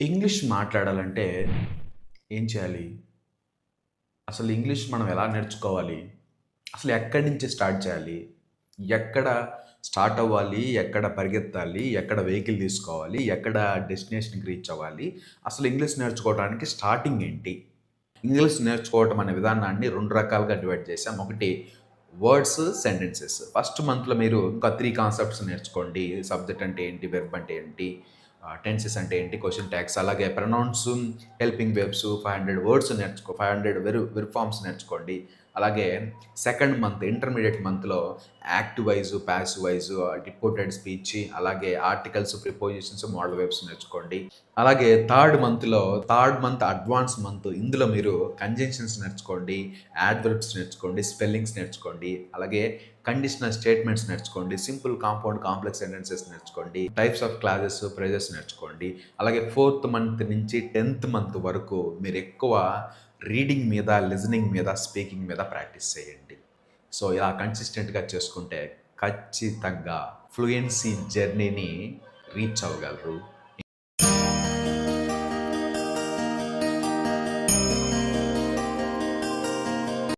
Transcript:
English మాట్లాడాలంటే ఏం చేయాలి? అసలు ఇంగ్లీష్ మనం ఎలా నేర్చుకోవాలి? అసలు ఎక్కడి నుంచి స్టార్ట్ చేయాలి? ఎక్కడ స్టార్ట్ అవ్వాలి? ఎక్కడ పరిగెత్తాలి? ఎక్కడ వెహికల్ తీసుకోవాలి? ఎక్కడ డెస్టినేషన్కి రీచ్ అవ్వాలి? అసలు ఇంగ్లీష్ నేర్చుకోవడానికి స్టార్టింగ్ ఏంటి? ఇంగ్లీష్ నేర్చుకోవటం అనే విధానాన్ని రెండు రకాలుగా డివైడ్ చేసాం ఒకటి వర్డ్స్ సెంటెన్సెస్. ఫస్ట్ మంత్లో మీరు ఇంకా త్రీ కాన్సెప్ట్స్ నేర్చుకోండి. సబ్జెక్ట్ అంటే ఏంటి? వెర్బ్ అంటే ఏంటి? టెన్సెస్ అంటే ఏంటి? క్వశ్చన్ ట్యాక్స్ అలాగే pronouns helping verbs five hundred words నేర్చుకో five hundred verb verb forms నేర్చుకోండి. అలాగే సెకండ్ మంత్ ఇంటర్మీడియట్ మంత్లో active voice passive voice reported speech అలాగే ఆర్టికల్స్ ప్రిపోజిషన్స్ మోడల్ వెబ్స్ నేర్చుకోండి. అలాగే థర్డ్ మంత్లో థర్డ్ మంత్ అడ్వాన్స్ మంత్ ఇందులో మీరు కంజెన్షన్స్ నేర్చుకోండి యాడ్వర్బ్స్ నేర్చుకోండి స్పెల్లింగ్స్ నేర్చుకోండి అలాగే కండిషనల్ స్టేట్మెంట్స్ నేర్చుకోండి సింపుల్ కాంపౌండ్ కాంప్లెక్స్ సెంటెన్సెస్ నేర్చుకోండి టైప్స్ ఆఫ్ క్లాసెస్ ప్రైజెస్ నేర్చుకోండి. అలాగే ఫోర్త్ మంత్ నుంచి టెన్త్ మంత్ వరకు మీరు ఎక్కువ రీడింగ్ మీద లిజనింగ్ మీద స్పీకింగ్ మీద ప్రాక్టీస్ చేయండి. సో ఇలా కన్సిస్టెంట్గా చేసుకుంటే ఖచ్చితంగా ఫ్లూయెన్సీ జర్నీని రీచ్ అవ్వగలరు.